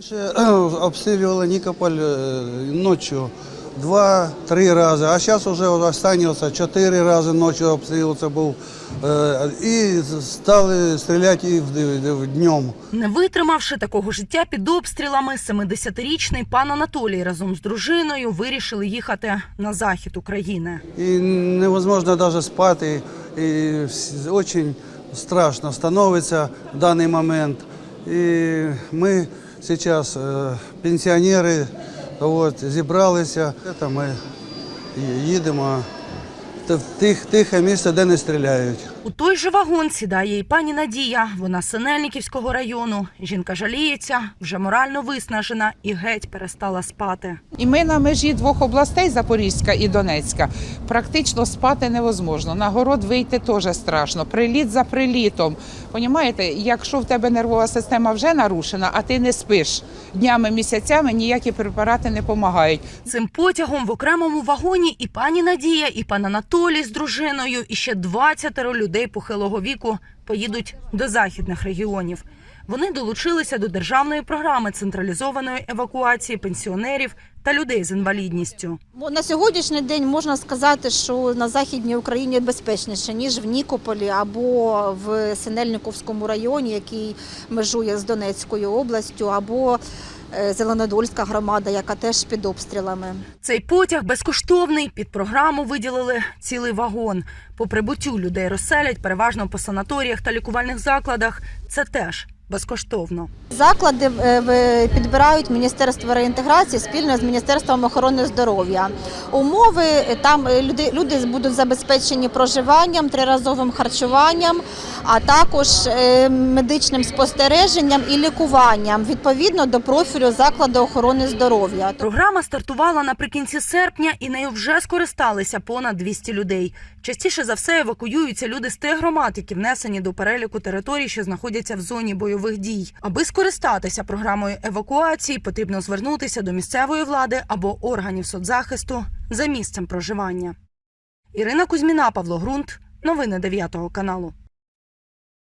Ще е, обстрілювали Нікополь е, ночі два-три рази, а зараз вже останнється чотири рази ночі обстріл це був. Е, І стали стріляти і днем. Не витримавши такого життя під обстрілами, 70-річний пан Анатолій разом з дружиною вирішили їхати на захід України. І невозможно навіть спати. І дуже страшно становиться в даний момент. І ми зараз э, пенсіонери от, зібралися. Це ми їдемо в тих, тихе місце, де не стріляють. У той же вагон сідає і пані Надія. Вона з Синельниківського району. Жінка жаліється, вже морально виснажена і геть перестала спати. І ми на межі двох областей Запорізька і Донецька. Практично спати невозможно. На город вийти теж страшно. Приліт за прилітом. Понімаєте, якщо в тебе нервова система вже нарушена, а ти не спиш днями, місяцями, ніякі препарати не допомагають. Цим потягом в окремому вагоні і пані Надія, і пан Анатолій з дружиною, і ще 20 людей похилого віку поїдуть до західних регіонів. Вони долучилися до державної програми централізованої евакуації пенсіонерів та людей з інвалідністю. На сьогоднішній день можна сказати, що на західній Україні безпечніше ніж в Нікополі або в Синельниковському районі, який межує з Донецькою областю, або Зеленодольська громада, яка теж під обстрілами. Цей потяг безкоштовний. Під програму виділили цілий вагон. По прибуттю людей розселять переважно по санаторіях та лікувальних закладах. Це теж безкоштовно. Заклади е, підбирають Міністерство реінтеграції спільно з Міністерством охорони здоров'я. Умови е, там е, люди, люди будуть забезпечені проживанням, триразовим харчуванням, а також медичним спостереженням і лікуванням відповідно до профілю закладу охорони здоров'я. Програма стартувала наприкінці серпня, і нею вже скористалися понад 200 людей. Частіше за все евакуюються люди з тих громад, які внесені до переліку територій, що знаходяться в зоні бойових дій. Аби скористатися програмою евакуації, потрібно звернутися до місцевої влади або органів соцзахисту за місцем проживання. Ірина Кузьміна, Павло Грунт. Новини 9 каналу.